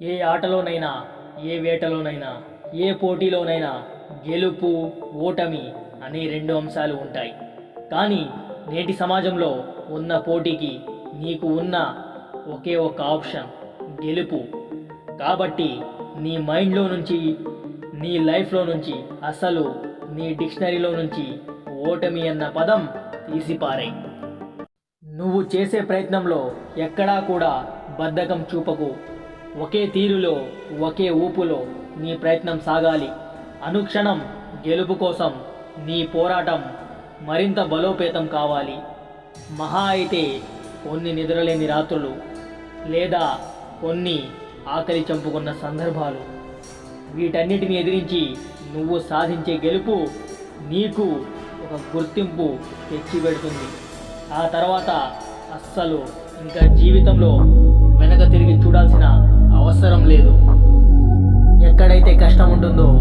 ఏ ఆటలోనైనా ఏ వేటలోనైనా ఏ పోటీలోనైనా గెలుపు ఓటమి అనే రెండు అంశాలు ఉంటాయి. కానీ నేటి సమాజంలో ఉన్న పోటీకి నీకు ఉన్న ఒకే ఒక ఆప్షన్ గెలుపు. కాబట్టి నీ మైండ్లో నుంచి నీ లైఫ్లో నుంచి అసలు నీ డిక్షనరీలో నుంచి ఓటమి అన్న పదం తీసిపారే నువ్వు చేసే ప్రయత్నంలో ఎక్కడా కూడా బద్ధకం చూపకు. ఒకే తీరులో ఒకే ఊపులో నీ ప్రయత్నం సాగాలి. అనుక్షణం గెలుపు కోసం నీ పోరాటం మరింత బలోపేతం కావాలి. మహా అయితే కొన్ని నిద్రలేని రాత్రులు లేదా కొన్ని ఆకలి చంపుకున్న సందర్భాలు. వీటన్నిటిని ఎదిరించి నువ్వు సాధించే గెలుపు నీకు ఒక గుర్తింపు తెచ్చిపెడుతుంది. ఆ తర్వాత అస్సలు ఇంకా జీవితంలో వెనక తిరిగి చూడాల్సిన అవసరం లేదు